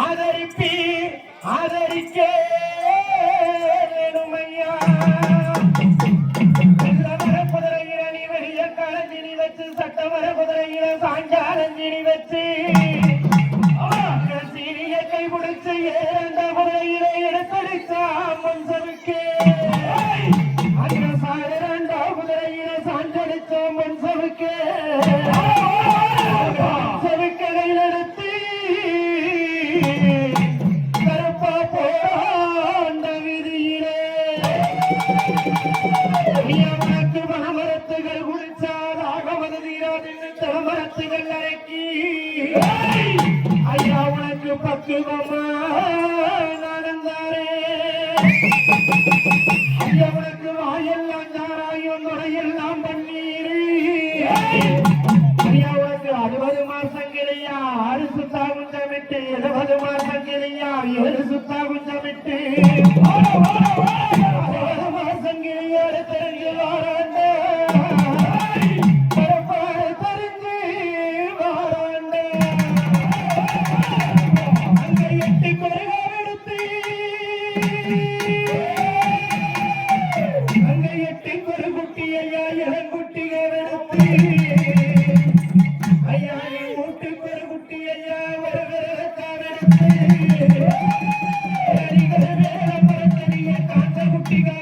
ஆதரிப்பீர் ஆதரிக்கே ஐயா சட்டமர குதிரையில சாஞ்சாலஞ்சினி வச்சு சீரிய கை முடிச்சு ஏறந்த குதிரையில எடுத்தடிச்சா முன்சனுக்கே மகமரத்துகள் குளிச்சால் ஆகமது தீராது தலமரத்துகள் அரைக்கி ஐயா உனக்கு பக்குவமா நடந்தாரே. ஐயா உனக்கு வாயெல்லாம் தாராயம் நுடையெல்லாம் பன்னீர். ஐயா உனக்கு அறுபது மாசம் கிடையா? ஆறு சுத்தா குஞ்சமிட்டு எழுபது மாசம் கிடையா? ஏழு சுத்தா குஞ்சமிட்டு. happy birthday.